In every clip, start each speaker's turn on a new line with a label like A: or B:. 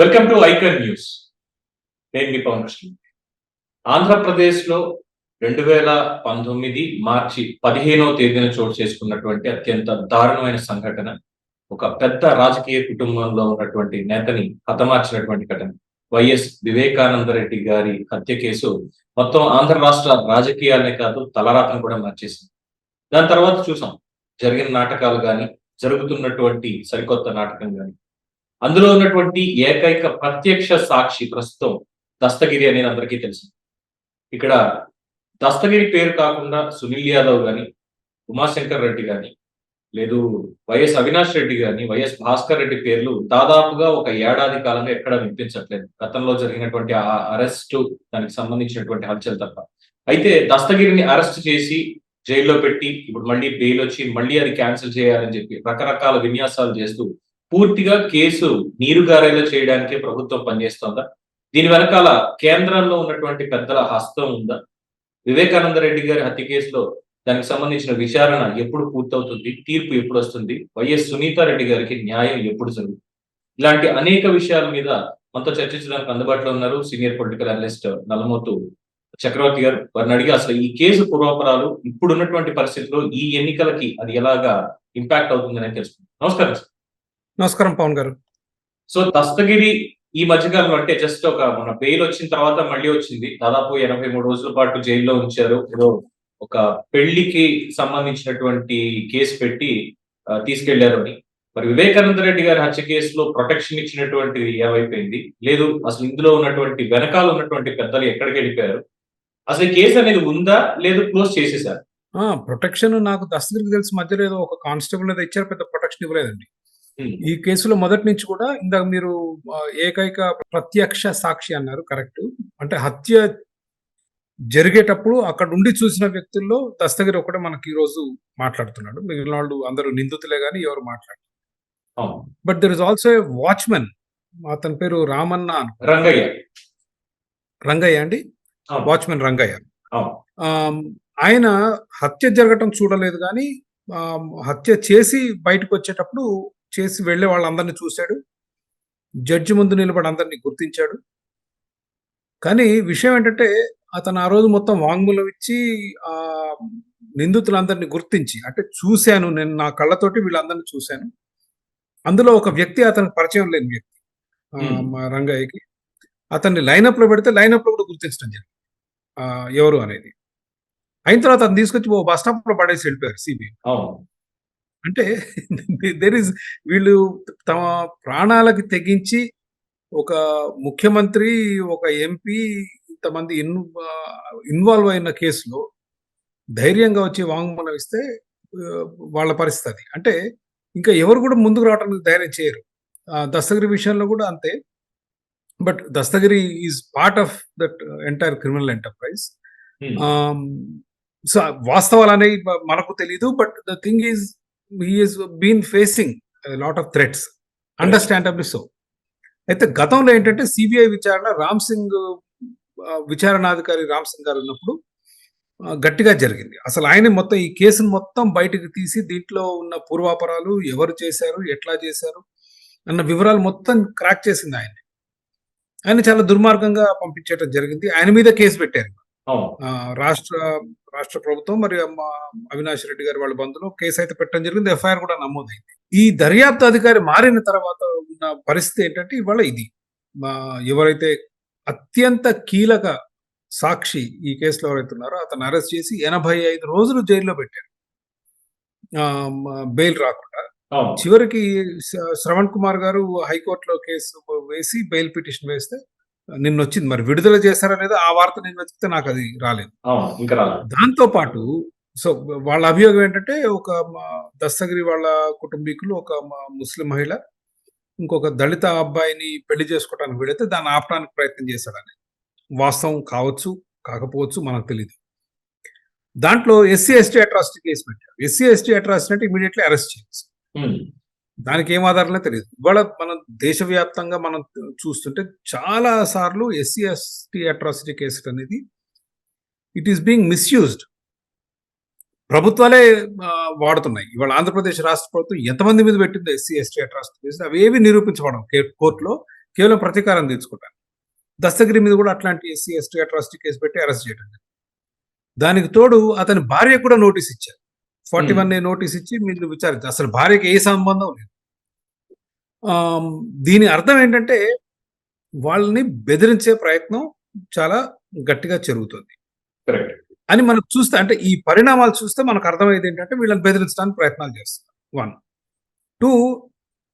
A: Welcome to icon news నేను మీ పవన్ కృష్ణ. ఆంధ్రప్రదేశ్లో రెండు వేల పంతొమ్మిది మార్చి పదిహేనవ తేదీన చోటు చేసుకున్నటువంటి అత్యంత దారుణమైన సంఘటన ఒక పెద్ద రాజకీయ కుటుంబంలో ఉన్నటువంటి నేతని హతమార్చినటువంటి ఘటన. వైఎస్ వివేకానంద రెడ్డి గారి హత్య కేసు మొత్తం ఆంధ్ర రాష్ట్ర రాజకీయాలనే కాదు తలరాతను కూడా మార్చేసింది. దాని తర్వాత చూసాం జరిగిన నాటకాలు కానీ జరుగుతున్నటువంటి సరికొత్త నాటకం కానీ అందులో ఉన్నటువంటి ఏకైక ప్రత్యక్ష సాక్షి ప్రస్తుతం దస్తగిరి అనేది అందరికీ తెలుసు. ఇక్కడ దస్తగిరి పేరు కాకుండా సునీల్ యాదవ్ కానీ ఉమాశంకర్ రెడ్డి కానీ లేదు వైఎస్ అవినాష్ రెడ్డి కానీ వైఎస్ భాస్కర్ రెడ్డి పేర్లు దాదాపుగా ఒక ఏడాది కాలంగా ఎక్కడ వినిపించట్లేదు. గతంలో జరిగినటువంటి ఆ అరెస్టు దానికి సంబంధించినటువంటి హల్చల్ తప్ప. అయితే దస్తగిరిని అరెస్ట్ చేసి జైల్లో పెట్టి ఇప్పుడు మళ్ళీ బెయిల్ వచ్చి మళ్ళీ అది క్యాన్సిల్ చేయాలని చెప్పి రకరకాల విన్యాసాలు చేస్తూ పూర్తిగా కేసు నీరుగారేలా చేయడానికి ప్రభుత్వం పనిచేస్తోందా? దీని వెనకాల కేంద్రంలో ఉన్నటువంటి పెద్దల హస్తం ఉందా? వివేకానంద రెడ్డి గారి హత్య కేసులో దానికి సంబంధించిన విచారణ ఎప్పుడు పూర్తవుతుంది? తీర్పు ఎప్పుడు వస్తుంది? వైఎస్ సునీతారెడ్డి గారికి న్యాయం ఎప్పుడు జరుగుతుంది ఇలాంటి అనేక విషయాల మీద మనతో చర్చించడానికి అందుబాటులో ఉన్నారు senior political analyst Nallamothu Chakravarthi garu. వారిని అడిగి అసలు ఈ కేసు పూర్వాపరాలు ఇప్పుడున్నటువంటి పరిస్థితిలో పరిస్థితుల్లో ఈ ఎన్నికలకి అది ఎలాగా ఇంపాక్ట్ అవుతుందని తెలుసుకుంది. నమస్కారం సార్.
B: నమస్కారం పవన్ గారు.
A: సో దస్తగిరి ఈ మధ్యకాలంలో అంటే జస్ట్ ఒక మన బెయిల్ వచ్చిన తర్వాత మళ్ళీ వచ్చింది. దాదాపు ఎనభై మూడు రోజుల పాటు జైల్లో ఉంచారు. ఒక పెళ్ళికి సంబంధించినటువంటి కేసు పెట్టి తీసుకెళ్ళారు అని. మరి వివేకానంద రెడ్డి గారి హత్య కేసులో ప్రొటెక్షన్ ఇచ్చినటువంటిది ఏమైపోయింది? లేదు అసలు ఇందులో ఉన్నటువంటి వెనకాల ఉన్నటువంటి పెద్దలు ఎక్కడికి వెళ్ళిపోయారు? అసలు ఈ కేసు అనేది ఉందా? లేదు క్లోజ్ చేసేసారు?
B: ఆ ప్రొటెక్షన్ నాకు దస్తగిరికి తెలిసి మధ్యలో ఏదో ఒక కానిస్టేబుల్ ఏదో ఇచ్చారు పెద్ద ప్రొటెక్షన్ ఇవ్వలేదండి. ఈ కేసులో మొదటి నుంచి కూడా ఇందాక మీరు ఏకైక ప్రత్యక్ష సాక్షి అన్నారు కరెక్ట్. అంటే హత్య జరిగేటప్పుడు అక్కడ ఉండి చూసిన వ్యక్తుల్లో దస్తగిరి ఒకటే మనకి ఈ రోజు మాట్లాడుతున్నాడు. మిగిలిన వాళ్ళు అందరూ నిందితులే కానీ ఎవరు మాట్లాడు
A: అవును.
B: But there is also a watchmen అతని పేరు రామన్న
A: రంగయ్య.
B: రంగయ్య అండి. వాచ్మెన్ రంగయ్య. ఆయన హత్య జరగటం చూడలేదు కానీ హత్య చేసి బయటకు వచ్చేటప్పుడు చేసి వెళ్ళే వాళ్ళందరినీ చూశాడు. జడ్జి ముందు నిలబడి అందరినీ గుర్తించాడు. కానీ విషయం ఏంటంటే అతను ఆ రోజు మొత్తం వాంగ్మూలం ఇచ్చి ఆ నిందితులందరినీ గుర్తించి అంటే చూశాను నేను నా కళ్ళతోటి వీళ్ళందరినీ చూశాను. అందులో ఒక వ్యక్తి అతనికి పరిచయం లేని వ్యక్తి రంగయ్యకి. అతన్ని లైనప్లో పెడితే లైనప్లో కూడా గుర్తించడం జరిగింది. ఆ, ఎవరు అనేది. అయిన తర్వాత అతను తీసుకొచ్చి ఓ బస్ స్టాప్లో పడేసి వెళ్ళిపోయారు సిబిఐ. అంటే దెర్ ఇస్ వీళ్ళు తమ ప్రాణాలకి తెగించి ఒక ముఖ్యమంత్రి ఒక ఎంపీ ఇంతమంది ఇన్ ఇన్వాల్వ్ అయిన కేసులో ధైర్యంగా వచ్చి వాంగ్మూలం ఇస్తే వాళ్ళ పరిస్థితి. అంటే ఇంకా ఎవరు కూడా ముందుకు రావడానికి ధైర్యం చేయరు దస్తగిరి విషయంలో కూడా అంతే but Dastagiri is part of that entire criminal enterprise. So వాస్తవాలు అనేవి మనకు తెలియదు but the thing is he's been facing lot of threats understandably so అయితే గతంలో ఏంటంటే సిబిఐ విచారణ రామ్ సింగ్ విచారణాధికారి రామ్ సింగ్ గారు ఉన్నప్పుడు గట్టిగా జరిగింది. అసలు ఆయన మొత్తం ఈ కేసును మొత్తం బయటకు తీసి దీంట్లో ఉన్న పూర్వాపరాలు ఎవరు చేశారు ఎట్లా చేశారు అన్న వివరాలు మొత్తం క్రాక్ చేసింది ఆయన ఆయన చాలా దుర్మార్గంగా పంపించేయడం జరిగింది. ఆయన మీద కేసు పెట్టారు. రాష్ట్ర రాష్ట్ర ప్రభుత్వం మరియు మా అవినాష్ రెడ్డి గారి వాళ్ళ బంధులో కేసు అయితే పెట్టడం జరిగింది. ఎఫ్ఐఆర్ కూడా నమోదైంది. ఈ దర్యాప్తు అధికారి మారిన తర్వాత ఉన్న పరిస్థితి ఏంటంటే ఇవాళ ఇది. మా ఎవరైతే అత్యంత కీలక సాక్షి ఈ కేసులో ఎవరైతే ఉన్నారో అతను అరెస్ట్ చేసి ఎనభై ఐదు రోజులు జైల్లో పెట్టారు. బెయిల్ రాకుండా. చివరికి శ్రవణ్ కుమార్ గారు హైకోర్టులో కేసు వేసి బెయిల్ పిటిషన్ వేస్తే నిన్న వచ్చింది మరి విడుదల చేశారా లేదా ఆ వార్త నేను వెతికితే నాకు అది రాలేదు. దాంతో పాటు సో వాళ్ళ అభియోగం ఏంటంటే ఒక దస్తగిరి వాళ్ళ కుటుంబీకులు ఒక ముస్లిం మహిళ ఇంకొక దళిత అబ్బాయిని పెళ్ళి చేసుకోవడానికి వీడైతే దాన్ని ఆపడానికి ప్రయత్నం చేశాడని. వాస్తవం కావచ్చు కాకపోవచ్చు మనకు తెలియదు దాంట్లో ఎస్సీ ఎస్టీ అట్రాసిటీ కేసు పెట్టారు. ఎస్సీ ఎస్టీ అట్రాసిటీ అంటే ఇమీడియట్లీ అరెస్ట్ చేయొచ్చు
A: Hmm.
B: దానికి ఏం ఆధారంలో తెలియదు ఇవాళ మనం దేశవ్యాప్తంగా మనం చూస్తుంటే చాలా సార్లు ఎస్సీ ఎస్టీ అట్రాసిటీ కేసు అనేది ఇట్ ఈస్ బీయింగ్ మిస్యూజ్డ్ ప్రభుత్వాలే వాడుతున్నాయి. ఇవాళ ఆంధ్రప్రదేశ్ రాష్ట్ర ప్రభుత్వం ఎంతమంది మీద పెట్టిందో ఎస్సీ ఎస్టీ అట్రాసిటీ కేసులు అవి ఏవి కే- కోర్టులో కేవలం ప్రతీకారం తీర్చుకుంటాను దస్తగిరి మీద కూడా అట్లాంటి ఎస్సీ ఎస్టీ అట్రాసిటీ కేసు పెట్టి అరెస్ట్ చేయడం దానికి తోడు అతని భార్య కూడా నోటీస్ ఇచ్చారు. ఫార్టీ వన్ ఏ నోటీస్ ఇచ్చి మీరు విచారించారు అసలు భార్యకి ఏ సంబంధం లేదు. దీని అర్థం ఏంటంటే వాళ్ళని బెదిరించే ప్రయత్నం చాలా గట్టిగా జరుగుతుంది. అని మనం చూస్తే అంటే ఈ పరిణామాలు చూస్తే మనకు అర్థమయ్యేది ఏంటంటే వీళ్ళని బెదిరించడానికి ప్రయత్నాలు చేస్తారు. వన్. టూ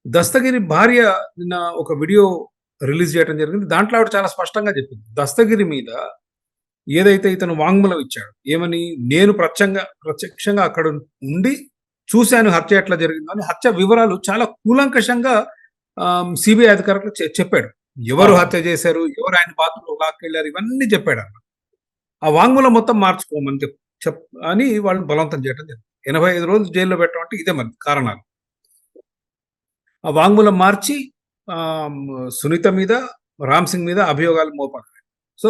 B: దస్తగిరి భార్య నిన్న ఒక వీడియో రిలీజ్ చేయడం జరిగింది. దాంట్లో ఆవిడ చాలా స్పష్టంగా చెప్పింది. దస్తగిరి మీద ఏదైతే ఇతను వాంగ్మూలం ఇచ్చాడు ఏమని? నేను ప్రత్యంగా ప్రత్యక్షంగా అక్కడ ఉండి చూశాను హత్య ఎట్లా జరిగిందో అని హత్య వివరాలు చాలా కూలంకషంగా సిబిఐ అధికారులకు చెప్పాడు. ఎవరు హత్య చేశారు? ఎవరు ఆయన బాత్రూంలో లాక్కెళ్ళారు? ఇవన్నీ చెప్పాడు అన్న ఆ వాంగ్మూలం మొత్తం మార్చుకోమని చెప్ చెప్ అని వాళ్ళు బలవంతం చేయడం జరిగింది. ఎనభై ఐదు రోజులు జైల్లో పెట్టమంటే ఇదే మరి కారణాలు. ఆ వాంగ్మూలం మార్చి ఆ, సునీత మీద రామ్ సింగ్ మీద అభియోగాలు మోపారు సో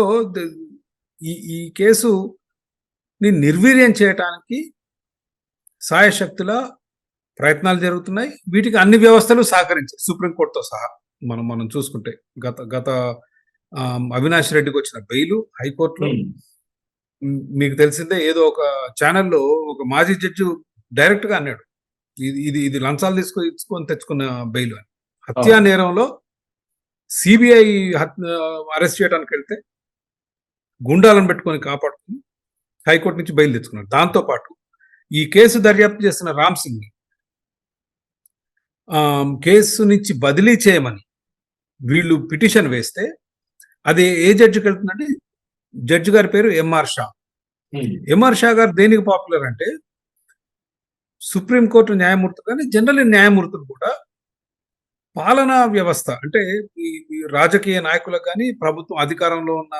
B: ఈ ఈ కేసు ని నిర్వీర్యం చేయటానికి సాయశక్తుల ప్రయత్నాలు జరుగుతున్నాయి. వీటికి అన్ని వ్యవస్థలు సహకరించాయి. సుప్రీంకోర్టుతో సహా. మనం మనం చూసుకుంటే గత గత అవినాష్ రెడ్డికి వచ్చిన బెయిలు హైకోర్టులో మీకు తెలిసిందే ఏదో ఒక ఛానల్లో ఒక మాజీ జడ్జి డైరెక్ట్గా అన్నాడు. ఇది ఇది ఇది లంచాలు తీసుకొని ఇచ్చుకొని తెచ్చుకున్న బెయిల్ అని. హత్యా నేరంలో సిబిఐ అరెస్ట్ చేయడానికి వెళ్తే గుండాలను పెట్టుకొని కాపాడుకుని హైకోర్టు నుంచి బెయిల్ తెచ్చుకున్నాడు దాంతో పాటు ఈ కేసు దర్యాప్తు చేస్తున్న రామ్ సింగ్ కేసు నుంచి బదిలీ చేయమని వీళ్ళు పిటిషన్ వేస్తే అది ఏ జడ్జికి వెళ్తుందంటే జడ్జి గారి పేరు ఎంఆర్ షా ఎంఆర్ షా గారు దేనికి పాపులర్ అంటే సుప్రీంకోర్టు న్యాయమూర్తులు కానీ జనరల్ న్యాయమూర్తులు కూడా పాలనా వ్యవస్థ అంటే ఈ రాజకీయ నాయకులకు కానీ ప్రభుత్వం అధికారంలో ఉన్న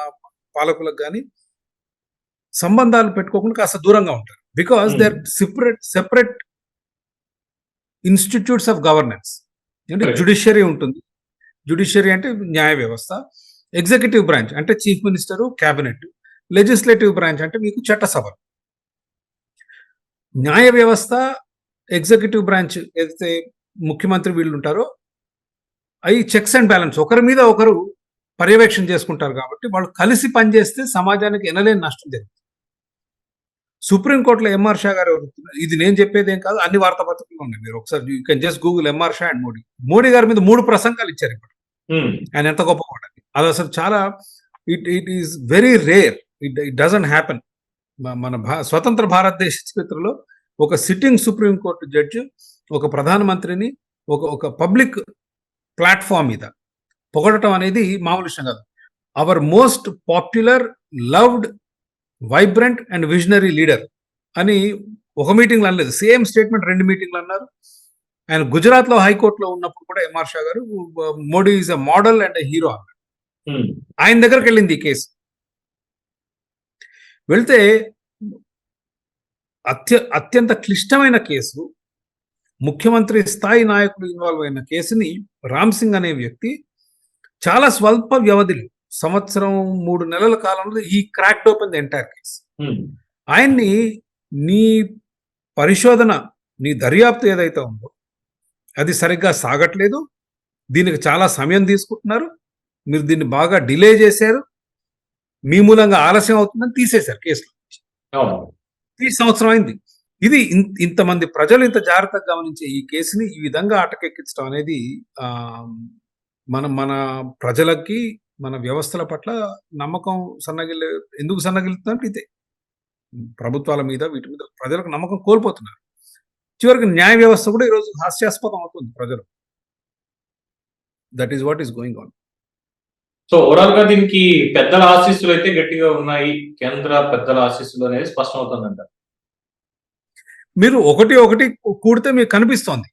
B: పాలకులకు కానీ సంబంధాలు పెట్టుకోకుండా కాస్త దూరంగా ఉంటారు. Because they are separate separate institutes of governance అంటే. జుడిషియరీ ఉంటుంది. జుడిషియరీ అంటే న్యాయ వ్యవస్థ. ఎగ్జిక్యూటివ్ బ్రాంచ్ అంటే chief minister cabinet legislative branch అంటే మీకు చట్టసభ. న్యాయ వ్యవస్థ ఎగ్జిక్యూటివ్ బ్రాంచ్ ఏదైతే ముఖ్యమంత్రి వీళ్ళు ఉంటారో అవి చెక్స్ అండ్ బ్యాలెన్స్ ఒకరి మీద ఒకరు పర్యవేక్షణ చేసుకుంటారు కాబట్టి వాళ్ళు కలిసి పనిచేస్తే సమాజానికి ఎనలేని నష్టం జరుగుతుంది. సుప్రీంకోర్టులో ఎంఆర్ షా గారు ఎవరు? ఇది నేను చెప్పేది ఏం కాదు అన్ని వార్తాపత్రికలు ఉన్నాయి. మీరు ఒకసారి you can just Google MR Shah and Modi Modi గారి మీద మూడు ప్రసంగాలు ఇచ్చారు ఇప్పుడు. ఆయన ఎంత గొప్పవాడని అది అసలు చాలా it it is very rare it it doesn't happen మన భా స్వతంత్ర భారతదేశ చరిత్రలో ఒక సిట్టింగ్ సుప్రీం కోర్టు జడ్జి ఒక ప్రధానమంత్రిని ఒక ఒక పబ్లిక్ ప్లాట్ఫామ్ మీద పొగడటం అనేది మామూలు విషయం కాదు. Our most popular loved vibrant and visionary leader అని ఒక మీటింగ్లో అనలేదు. సేమ్ స్టేట్మెంట్ రెండు మీటింగ్లు అన్నారు. ఆయన గుజరాత్లో హైకోర్టులో ఉన్నప్పుడు కూడా MR Shah garu Modi is a model and hero అన్నారు ఆయన దగ్గరికి వెళ్ళింది ఈ కేసు. వెళ్తే అత్య అత్యంత క్లిష్టమైన కేసు ముఖ్యమంత్రి స్థాయి నాయకులు ఇన్వాల్వ్ అయిన కేసుని రామ్ సింగ్ అనే వ్యక్తి చాలా స్వల్ప వ్యవధిలో. సంవత్సరం మూడు నెలల కాలంలో ఈ cracked open the entire case ఆయన్ని నీ పరిశోధన నీ దర్యాప్తు ఏదైతే ఉందో అది సరిగ్గా సాగట్లేదు. దీనికి చాలా సమయం తీసుకుంటున్నారు. మీరు దీన్ని బాగా డిలే చేశారు. మీ మూలంగా ఆలస్యం అవుతుందని తీసేశారు కేసులో. ఈ సంవత్సరం అయింది. ఇది ఇంతమంది ప్రజలు ఇంత జాగ్రత్తగా గమనించే ఈ కేసుని ఈ విధంగా ఆటకెక్కించడం అనేది ఆ మన మన ప్రజలకి మన వ్యవస్థల పట్ల నమ్మకం సన్నగిల్ల ఎందుకు సన్నగిలుతుందంటే ఇదే. ప్రభుత్వాల మీద వీటి మీద ప్రజలకు నమ్మకం కోల్పోతున్నారు. చివరికి న్యాయ వ్యవస్థ కూడా ఈరోజు హాస్యాస్పదం అవుతుంది ప్రజలు. That is what is going on
A: so ఓవరాల్గా దీనికి పెద్దల ఆశీస్సులు అయితే గట్టిగా ఉన్నాయి. కేంద్ర పెద్దల ఆశీస్సులు అనేది స్పష్టం అవుతుందంట
B: మీరు ఒకటి ఒకటి కూడితే మీకు కనిపిస్తోంది.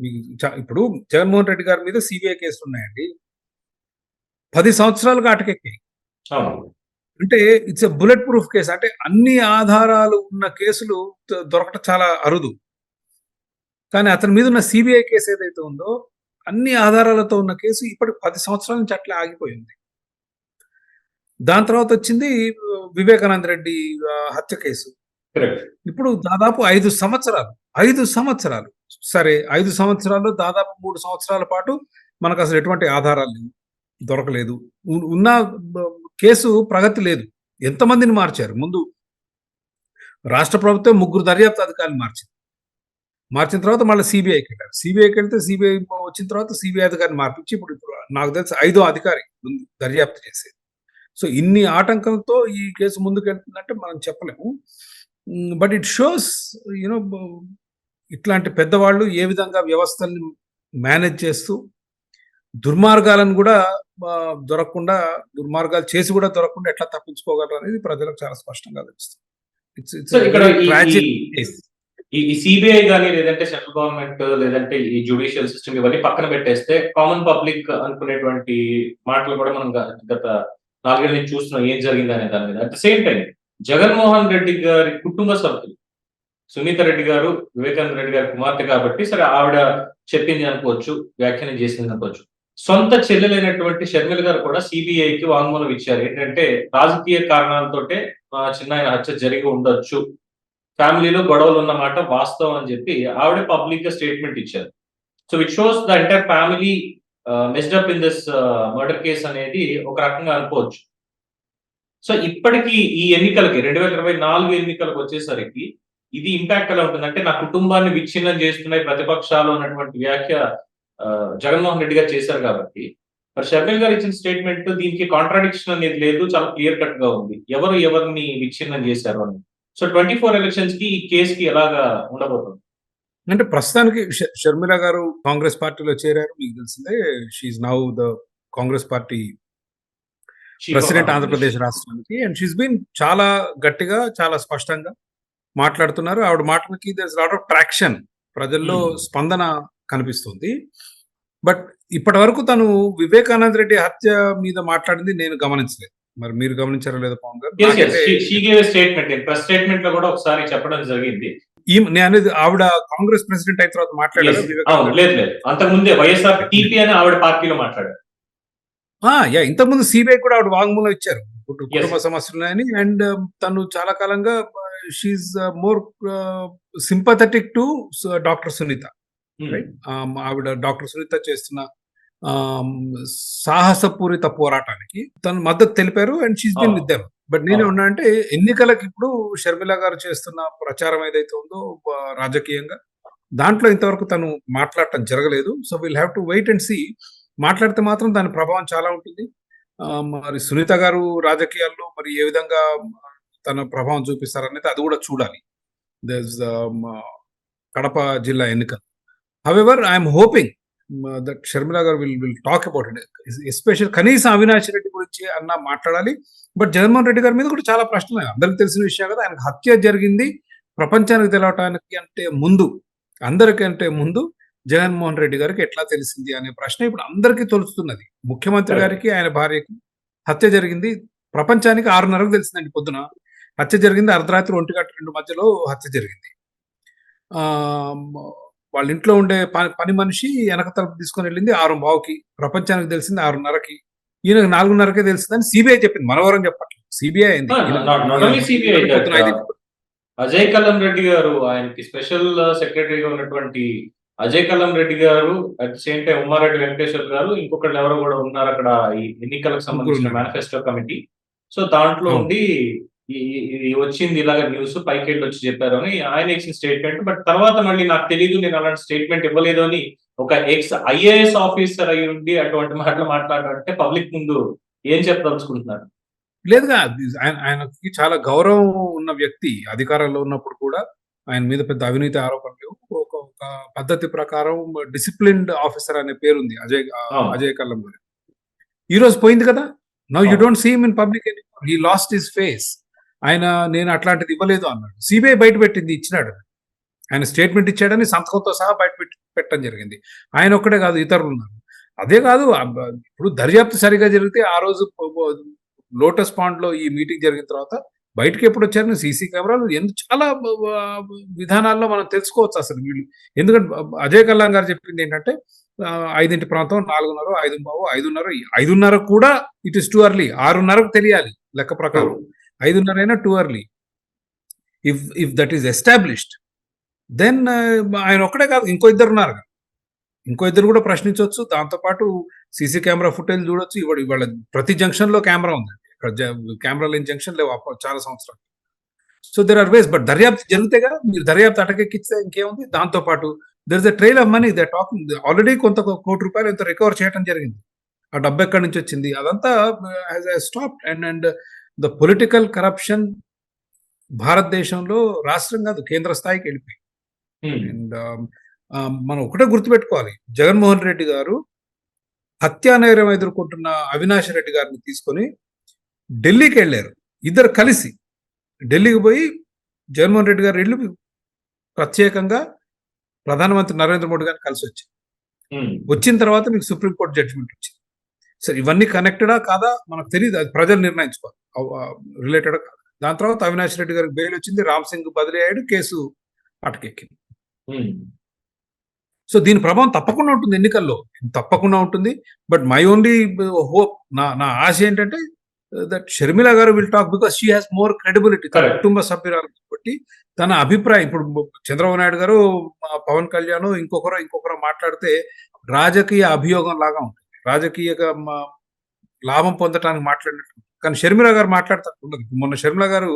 B: మీకు ఇప్పుడు జగన్మోహన్ రెడ్డి గారి మీద సిబిఐ కేసులు ఉన్నాయండి. పది సంవత్సరాలుగా అటకెక్కాయి. అంటే it's a bullet proof case. అంటే అన్ని ఆధారాలు ఉన్న కేసులు దొరకటం చాలా అరుదు. కానీ అతని మీద ఉన్న సిబిఐ కేసు ఏదైతే ఉందో అన్ని ఆధారాలతో ఉన్న కేసు ఇప్పటి పది సంవత్సరాల నుంచి అట్లా ఆగిపోయింది. దాని తర్వాత వచ్చింది వివేకానంద రెడ్డి హత్య కేసు. ఇప్పుడు దాదాపు ఐదు సంవత్సరాలు ఐదు సంవత్సరాలు సరే ఐదు సంవత్సరాలు దాదాపు మూడు సంవత్సరాల పాటు మనకు అసలు ఎటువంటి ఆధారాలు లేవు దొరకలేదు. ఉ- ఉన్న కేసు ప్రగతి లేదు. ఎంతమందిని మార్చారు? ముందు రాష్ట్ర ప్రభుత్వం ముగ్గురు దర్యాప్తు అధికారులు మార్చింది. మార్చిన తర్వాత మళ్ళీ సిబిఐకి వెళ్ళారు సిబిఐకి వెళ్తే సిబిఐ వచ్చిన తర్వాత సిబిఐ అధికారిని మార్పించి ఇప్పుడు ఇప్పుడు నాకు తెలిసి ఐదో అధికారి ముందు దర్యాప్తు చేసేది. సో ఇన్ని ఆటంకంతో ఈ కేసు ముందుకు వెళ్తుందంటే మనం చెప్పలేము. బట్ ఇట్ షోస్ యూనో ఇట్లాంటి పెద్దవాళ్ళు ఏ విధంగా వ్యవస్థల్ని మేనేజ్ చేస్తూ దుర్మార్గాలను కూడా దొరకకుండా దుర్మార్గాలు చేసి కూడా దొరకకుండా ఎట్లా తప్పించుకోగలరు అనేది ప్రజలకు చాలా స్పష్టంగా తెలుస్తుంది. ఇట్స్
A: ఈ- సిబిఐ కానీ లేదంటే సెంట్రల్ గవర్నమెంట్ లేదంటే ఈ జుడిషియల్ సిస్టమ్ ఇవన్నీ పక్కన పెట్టేస్తే కామన్ పబ్లిక్ అనుకునేటువంటి మాటలు కూడా మనం గత నాలుగేళ్ళ నుంచి చూస్తున్నాం ఏం జరిగింది అనే దాని మీద. At the same time Jaganmohan Reddy garu కుటుంబ సభ్యులు సునీత రెడ్డి గారు వివేకానంద రెడ్డి గారి కుమార్తె కాబట్టి సరే ఆవిడ చెప్పింది అనుకోవచ్చు వ్యాఖ్యానం చేసింది అనుకోవచ్చు. సొంత చెల్లెలైనటువంటి షర్మిల గారు కూడా సిబిఐకి వాంగ్మూలం ఇచ్చారు. ఏంటంటే రాజకీయ కారణాలతోటే మా చిన్న ఆయన హత్య జరిగి ఉండొచ్చు. ఫ్యామిలీలో గొడవలు ఉన్నమాట వాస్తవం అని చెప్పి ఆవిడ పబ్లిక్గా స్టేట్మెంట్ ఇచ్చారు. So which shows the entire family messed up in this murder case అనేది ఒక రకంగా అనుకోవచ్చు. సో ఇప్పటికీ ఈ ఎన్నికలకి రెండు వేల ఇరవై నాలుగు ఎన్నికలకు వచ్చేసరికి ఇది ఇంపాక్ట్ ఎలా ఉంటుంది? అంటే నా కుటుంబాన్ని విచ్ఛిన్నం చేస్తున్నాయి ప్రతిపక్షాలు అన్నటువంటి వ్యాఖ్య జగన్మోహన్ రెడ్డి గారు చేశారు కాబట్టి. మరి షర్మిల్ గారు ఇచ్చిన స్టేట్మెంట్ దీనికి కాంట్రాడిక్షన్ అనేది లేదు చాలా క్లియర్ కట్గా ఉంది. ఎవరు ఎవరిని విచ్ఛిన్నం చేశారు అని. సో ట్వంటీ ఫోర్ ఎలక్షన్స్కి ఈ కేసు కి ఎలాగా ఉండబోతుంది?
B: అంటే ప్రస్తుతానికి షర్మిల గారు కాంగ్రెస్ పార్టీలో చేరారు. మీకు తెలిసిందే she now the Congress party president Andhra Pradesh రాష్ట్రానికి. అండ్ షీస్ బీన్ చాలా గట్టిగా చాలా స్పష్టంగా మాట్లాడుతున్నారు. ఆవిడ మాటలకి దర్స్ లాట్ ఆఫ్ ట్రాక్షన్ ప్రజల్లో
A: Hmm.
B: స్పందన కనిపిస్తుంది. బట్ ఇప్పటి వరకు తను వివేకానంద రెడ్డి హత్య మీద మాట్లాడింది నేను గమనించలేదు. మరి మీరు గమనించారో లేదో పవన్ గారు?
A: స్టేట్మెంట్ ప్రెస్ స్టేట్మెంట్లో కూడా ఒకసారి చెప్పడం జరిగింది.
B: ఈ- నేను అనేది ఆవిడ కాంగ్రెస్ ప్రెసిడెంట్ అయిన తర్వాత మాట్లాడారు
A: Yes. అవును లేదు లేదు. అంతకు ముందే వైఎస్ఆర్ టీపీ అని ఆవిడ పార్టీలో మాట్లాడారు.
B: యా ఇంతకుముందు సిబిఐ కూడా ఆవిడ వాంగ్మూలం ఇచ్చారు. కుటుంబ సమస్యలు ఉన్నాయని అండ్ తను చాలా కాలంగా she's more sympathetic to doctor Sunitha. Right ఆవిడ డాక్టర్ సునీత చేస్తున్న um, సాహసపూరిత పోరాటానికి తను మద్దతు తెలిపారు and she's been. With them but నేనే. ఉన్నా అంటే ఎన్నికలకు ఇప్పుడు షర్మిల గారు చేస్తున్న ప్రచారం ఏదైతే ఉందో రాజకీయంగా దాంట్లో ఇంతవరకు తను మాట్లాడటం జరగలేదు so will have to wait and see మాట్లాడితే మాత్రం దాని ప్రభావం చాలా ఉంటుంది మరి సునీత గారు రాజకీయాల్లో మరి ఏ విధంగా తన ప్రభావం చూపిస్తారనేది అది కూడా చూడాలి. Um, uh, కడప జిల్లా ఎన్నికలు however I'm hoping that Sharmila garu will will talk about it especially కనీసం అవినాష్ రెడ్డి గురించి అన్న మాట్లాడాలి. బట్ జగన్మోహన్ రెడ్డి గారి మీద కూడా చాలా ప్రశ్నలు. అందరికీ తెలిసిన విషయం కదా ఆయనకు హత్య జరిగింది ప్రపంచానికి తెలవటానికి అంటే ముందు అందరికంటే ముందు జగన్మోహన్ రెడ్డి గారికి ఎట్లా తెలిసింది అనే ప్రశ్న ఇప్పుడు అందరికీ తొలుస్తున్నది. ముఖ్యమంత్రి. గారికి ఆయన భార్యకి హత్య జరిగింది. ప్రపంచానికి ఆరున్నరకు తెలిసిందండి పొద్దున. హత్య జరిగింది. అర్ధరాత్రి ఒంటి గంట రెండు మధ్యలో హత్య జరిగింది. ఆ, వాళ్ళ ఇంట్లో ఉండే పని పని మనిషి వెనక తలుపు తీసుకొని వెళ్ళింది. ఆరు బావుకి ప్రపంచానికి తెలిసింది ఆరున్నరకి. ఈయనకు నాలుగున్నరకే తెలిసిందని సిబిఐ చెప్పింది. మనవరం చెప్పట్లేదు. సిబిఐ అయింది.
A: అజయ్ కల్లం రెడ్డి గారు ఆయనకి స్పెషల్ సెక్రటరీగా ఉన్నటువంటి Ajay Kallam Reddy garu at the same time Ummareddy Venkateswar garu ఇంకొకళ్ళు ఎవరో కూడా ఉన్నారు అక్కడ ఈ ఎన్నికలకు సంబంధించిన. Manifesto committee. సో దాంట్లో. ఉండి వచ్చింది ఇలాగ న్యూస్ పైకి వెళ్ళి వచ్చి చెప్పారు అని ఆయన ఇచ్చిన స్టేట్మెంట్ బట్ తర్వాత మళ్ళీ నాకు తెలియదు నేను అలాంటి స్టేట్మెంట్ ఇవ్వలేదు అని ఒక ఎక్స్ ఐఏఎస్ ఆఫీసర్ అయి ఉండి అటువంటి మాటలు మాట్లాడాలంటే పబ్లిక్ ముందు ఏం చెప్పదలుచుకుంటున్నారు
B: లేదుగా ఆయన ఆయనకి చాలా గౌరవం ఉన్న వ్యక్తి అధికారంలో ఉన్నప్పుడు కూడా ఆయన మీద పెద్ద అవినీతి ఆరోపణలు. ఒక ఒక పద్ధతి ప్రకారం డిసిప్లిన్డ్ ఆఫీసర్ అనే పేరు ఉంది అజయ్. అజయ్ కల్లం గారు ఈ రోజు పోయింది కదా now you. Don't seem in public he lost his face ఆయన నేను అట్లాంటిది ఇవ్వలేదు అన్నాడు. సిబిఐ బయట పెట్టింది ఇచ్చినాడు. ఆయన స్టేట్మెంట్ ఇచ్చాడని సంతకంతో సహా బయట పెట్టి పెట్టడం జరిగింది. ఆయన ఒక్కడే కాదు ఇతరులు ఉన్నారు. అదే కాదు ఇప్పుడు దర్యాప్తు సరిగా జరిగితే ఆ రోజు లోటస్ పాండ్లో ఈ మీటింగ్ జరిగిన తర్వాత బయటకి ఎప్పుడు వచ్చారు? సీసీ కెమెరాలు ఎందుకు చాలా విధానాల్లో మనం తెలుసుకోవచ్చు అసలు వీళ్ళు. ఎందుకంటే అజయ్ కల్లాం గారు చెప్పింది ఏంటంటే ఐదింటి ప్రాంతం నాలుగున్నర ఐదు బావు ఐదున్నర ఐదున్నర కూడా ఇట్ ఇస్ టూ అర్లీ. ఆరున్నరకు తెలియాలి లెక్క ప్రకారం. ఐదున్నర అయినా too early. If if that is established then ఆయన ఒక్కడే కాదు ఇంకో ఇద్దరు ఉన్నారు ఇంకో ఇద్దరు కూడా ప్రశ్నించవచ్చు దాంతో పాటు సీసీ కెమెరా ఫుటేజ్ చూడొచ్చు. ఇవాడు ఇవాళ ప్రతి జంక్షన్లో కెమెరా ఉంది. కెమెరా లేని జంక్షన్ లేవు చాలా సంవత్సరాలు. So there are ways but దర్యాప్తు జరిగితే కదా మీరు దర్యాప్తు అటకెక్కిస్తే ఇంకేముంది? దాంతో పాటు there is a trail of money they talking already కొంత కోటి రూపాయలు ఎంత రికవర్ చేయడం జరిగింది. ఆ డబ్బు ఎక్కడి నుంచి వచ్చింది? అదంతా stop and and the political corruption భారతదేశంలో రాష్ట్రం కాదు కేంద్ర స్థాయికి వెళ్ళిపోయింది.
A: ఉమ్,
B: అండ్ మనం ఒకటే గుర్తుపెట్టుకోవాలి. జగన్మోహన్ రెడ్డి గారు హత్యా నేరం ఎదుర్కొంటున్న అవినాష్ రెడ్డి గారిని తీసుకొని ఢిల్లీకి వెళ్ళారు. ఇద్దరు కలిసి ఢిల్లీకి పోయి జగన్మోహన్ రెడ్డి గారు వెళ్ళి ప్రత్యేకంగా ప్రధానమంత్రి నరేంద్ర మోడీ గారిని కలిసి వచ్చారు
A: ఉమ్,
B: వచ్చిన తర్వాత మీకు సుప్రీంకోర్టు జడ్జిమెంట్ వచ్చింది. సరే ఇవన్నీ కనెక్టెడా కాదా? మనకు తెలియదు అది ప్రజలు నిర్ణయించుకోవాలి. రిలేటెడ్ దాని తర్వాత అవినాష్ రెడ్డి గారికి బెయిల్ వచ్చింది. రామ్ సింగ్ బదిలీ అయ్యాడు. కేసు అటకెక్కింది. సో దీని ప్రభావం తప్పకుండా ఉంటుంది ఎన్నికల్లో. తప్పకుండా ఉంటుంది. బట్ మై ఓన్లీ హోప్ నా నా ఆశ ఏంటంటే దట్ షర్మిల గారు will talk because she has more credibility తన. కుటుంబ సభ్యురాలు కాబట్టి తన అభిప్రాయం. ఇప్పుడు చంద్రబాబు నాయుడు గారు పవన్ కళ్యాణ్ ఇంకొకరు ఇంకొకరు మాట్లాడితే రాజకీయ అభియోగం లాగా ఉంటుంది. రాజకీయగా మ- లాభం పొందడానికి మాట్లాడినట్టు. కానీ షర్మిల గారు మాట్లాడతారు ఉండదు. మొన్న షర్మిల గారు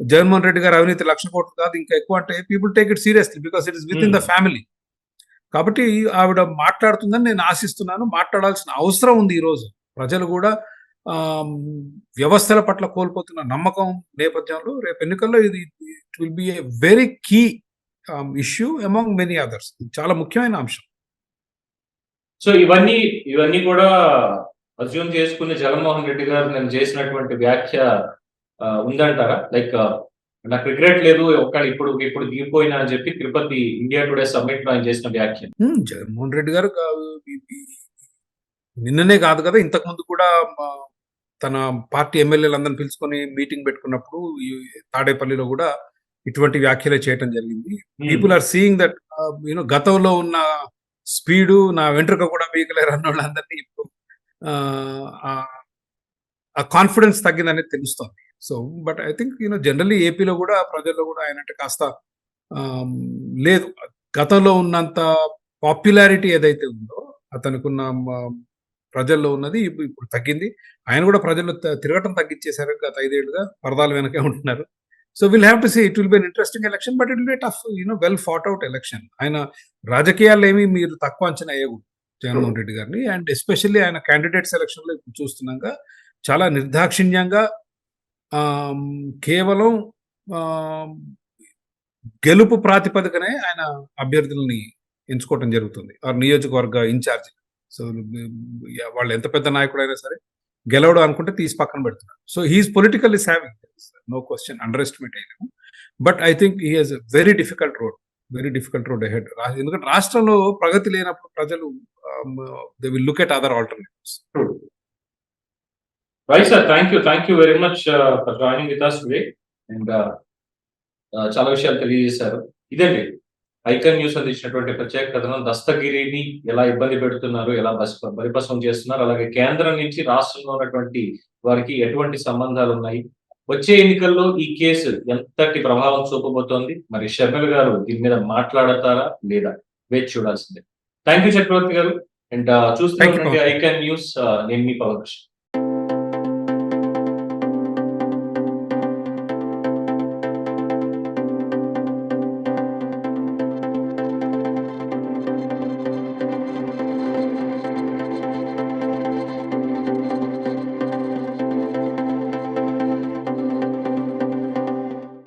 B: జగన్మోహన్ రెడ్డి గారు అవినీతి లక్ష కోట్లు కాదు ఇంకా ఎక్కువ అంటే people take it seriously because it is within the. Family కాబట్టి ఆవిడ మాట్లాడుతుందని నేను ఆశిస్తున్నాను. మాట్లాడాల్సిన అవసరం ఉంది ఈ రోజు ప్రజలు కూడా వ్యవస్థల పట్ల కోల్పోతున్న నమ్మకం నేపథ్యంలో రేపు ఎన్నికల్లో ఇది it will be a very key issue among many others చాలా ముఖ్యమైన అంశం.
A: సో ఇవన్నీ ఇవన్నీ కూడా అజ్యూమ్ చేసుకుని జగన్మోహన్ రెడ్డి గారు నేను చేసినటువంటి వ్యాఖ్య ఉందంటారా? లైక్ నాకు రిగ్రెట్ లేదు ఒక్కడ ఇప్పుడు ఇప్పుడు దిగిపోయినా అని చెప్పి తిరుపతి ఇండియా టుడే సబ్మిట్లో ఆయన చేసిన వ్యాఖ్య.
B: జగన్మోహన్ రెడ్డి గారు నిన్ననే కాదు కదా ఇంతకు ముందు కూడా తన పార్టీ ఎమ్మెల్యేలందరిని పిలుచుకొని మీటింగ్ పెట్టుకున్నప్పుడు ఈ తాడేపల్లిలో కూడా ఇటువంటి వ్యాఖ్యలే చేయటం జరిగింది. People are seeing that you know గతంలో ఉన్న స్పీడు నా వెంట్రుక కూడా వీకలేరు అన్న వాళ్ళందరినీ ఇప్పుడు ఆ, ఆ- కాన్ఫిడెన్స్ తగ్గిందనేది తెలుస్తోంది. So but I think you know generally ఏపీలో కూడా ప్రజల్లో కూడా ఆయన అంటే కాస్త లేదు. గతంలో ఉన్నంత పాపులారిటీ ఏదైతే ఉందో అతనికి ఉన్న ప్రజల్లో ఉన్నది ఇప్పుడు ఇప్పుడు తగ్గింది. ఆయన కూడా ప్రజలు తిరగటం తగ్గించేశారు గత ఐదేళ్ళుగా. పరదాలు వెనకే ఉంటున్నారు. So will have to see it will be interesting election but it will be tough you know well fought out election ఆయన రాజకీయాల్లో ఏమి మీరు తక్కువ అంచనా వేయకూడదు జగన్మోహన్ రెడ్డి గారిని. అండ్ ఎస్పెషల్లీ ఆయన క్యాండిడేట్ సెలక్షన్లో ఇప్పుడు చూస్తున్నాక చాలా నిర్దాక్షిణ్యంగా కేవలం గెలుపు ప్రాతిపదికనే ఆయన అభ్యర్థుల్ని ఎంచుకోవటం జరుగుతుంది. ఆ నియోజకవర్గ ఇన్ఛార్జ్. సో వాళ్ళు ఎంత పెద్ద నాయకుడైనా సరే గెలవడం అనుకుంటే తీసి పక్కన పెడుతున్నారు so he is politically saving no question underestimate అయినా but I think he has very difficult road very difficult road ahead ఎందుకంటే రాష్ట్రంలో ప్రగతి లేనప్పుడు ప్రజలు they will look at other alternatives
A: right sir thank you thank you very much for joining with us today and చాలా విషయాలు తెలియజేశారు. ఇదండి. Icon news అందించినటువంటి ప్రత్యేక కథనం దస్తగిరిని ఎలా ఇబ్బంది పెడుతున్నారు ఎలా బస్ బలిపసం చేస్తున్నారు అలాగే కేంద్రం నుంచి రాష్ట్రంలో ఉన్నటువంటి వారికి ఎటువంటి సంబంధాలు ఉన్నాయి? వచ్చే ఎన్నికల్లో ఈ కేసు ఎంతటి ప్రభావం చూపబోతోంది? మరి షర్మిల గారు దీని మీద మాట్లాడతారా లేదా? వేచి చూడాల్సిందే. థ్యాంక్ యూ చక్రవర్తి గారు. అండ్ చూస్తూ
B: Thank you,
A: ఉండండి
B: Pawan.
A: ఐకన్ న్యూస్ నేను మీ పవన్ కృష్ణ.